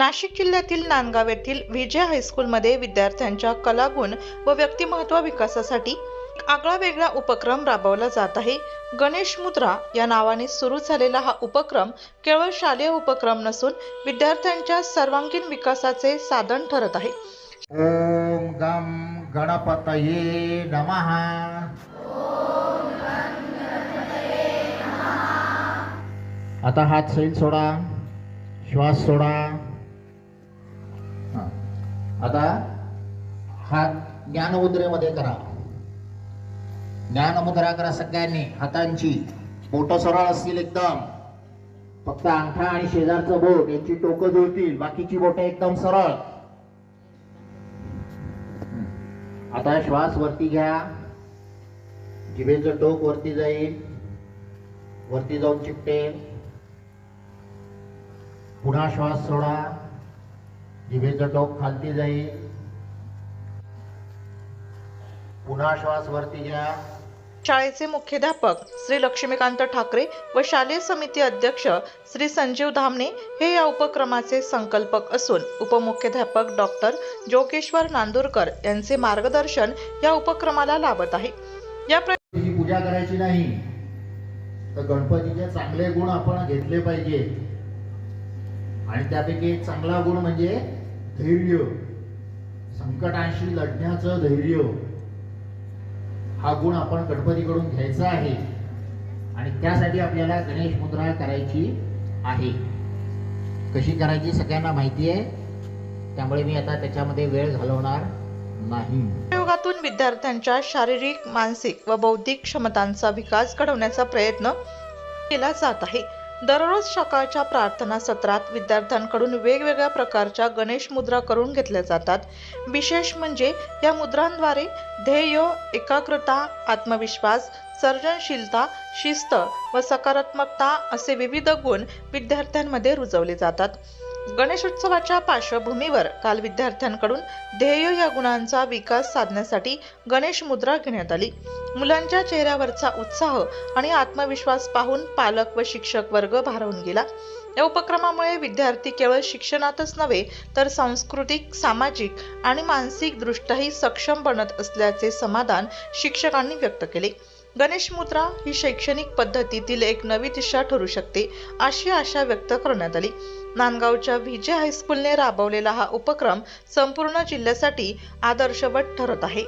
नाशिक जिल्ह्यातील नांदगाव येथील विजय हायस्कूलमध्ये विद्यार्थ्यांच्या कलागुण व व्यक्तिमत्व विकासासाठी आगळा वेगळा उपक्रम राबवला जात आहे. गणेश मुद्रा या नावाने सुरू झालेला हा उपक्रम केवळ शालेय उपक्रम नसून विद्यार्थ्यांच्या सर्वांगीण विकासाचे साधन ठरत आहे. ओम गम गणपतये नमः. आता हात सैल सोडा श्वास सोडा. आता हा ज्ञानमुद्रेमध्ये करा. ज्ञानमुद्रा करा सगळ्यांनी हातांची. बोट सरळ असतील एकदम. फक्त अंगठा आणि शेजारचं बोट यांची टोकं जुळतील. बाकीची बोट एकदम सरळ. आता श्वास वरती घ्या. जिभेचं टोक वरती जाईल. वरती जाऊन चिपटेल. पुन्हा श्वास सोडा. जिभेचं टोक खालती जाईल पुन्हा श्वास वरती घ्या. शाळेचे मुख्याध्यापक श्री लक्ष्मीकांत ठाकरे व शालेय समिती अध्यक्ष श्री संजीव धामणे हे या उपक्रमाचे संकल्पक असून उपमुख्याध्यापक डॉक्टर जोगेश्वर नांदुरकर यांचे मार्गदर्शन या उपक्रमाला लाभत आहे. या पूजा करायची नाही. तर गणपतीचे चांगले गुण आपण घेतले पाहिजे आणि त्यापैकी एक चांगला गुण म्हणजे धैर्य. संकटांशी लढण्याचं धैर्य. हा गुण आपण गणपतीकडून घ्यायचा आहे. आणि त्यासाठी आपल्याला गणेश मुद्रा करायची आहे. कशी करायची सगळ्यांना माहिती आहे. त्यामुळे मी आता त्याच्यामध्ये वेळ घालवणार नाही. योगातून विद्यार्थ्यांच्या शारीरिक मानसिक व बौद्धिक क्षमतांचा विकास घडवण्याचा प्रयत्न केला जात आहे. दररोज सकाळच्या प्रार्थना सत्रात विद्यार्थ्यांकडून वेगवेगळ्या प्रकारच्या गणेश मुद्रा करून घेतल्या जातात. विशेष म्हणजे या मुद्रांद्वारे ध्येय एकाग्रता आत्मविश्वास सर्जनशीलता शिस्त व सकारात्मकता असे विविध गुण विद्यार्थ्यांमध्ये रुजवले जातात. गणेशोत्सवाच्या पार्श्वभूमीवर काल विद्यार्थ्यांकडून ध्येय या गुणांचा विकास साधण्यासाठी गणेश मुद्रा घेण्यात आली. मुलांच्या चेहऱ्यावरचा उत्साह आणि आत्मविश्वास पाहून पालक व शिक्षक वर्ग भारावून गेला. या उपक्रमामुळे विद्यार्थी केवळ शिक्षणातच नव्हे तर सांस्कृतिक सामाजिक आणि मानसिक दृष्ट्याही सक्षम बनत असल्याचे समाधान शिक्षकांनी व्यक्त केले. गणेश मुद्रा ही शैक्षणिक पद्धतीतील एक नवी दिशा ठरू शकते अशी आशा व्यक्त करण्यात आली. नांदगावच्या विजय हायस्कूलने राबवलेला हा उपक्रम संपूर्ण जिल्ह्यासाठी आदर्शवत ठरत आहे.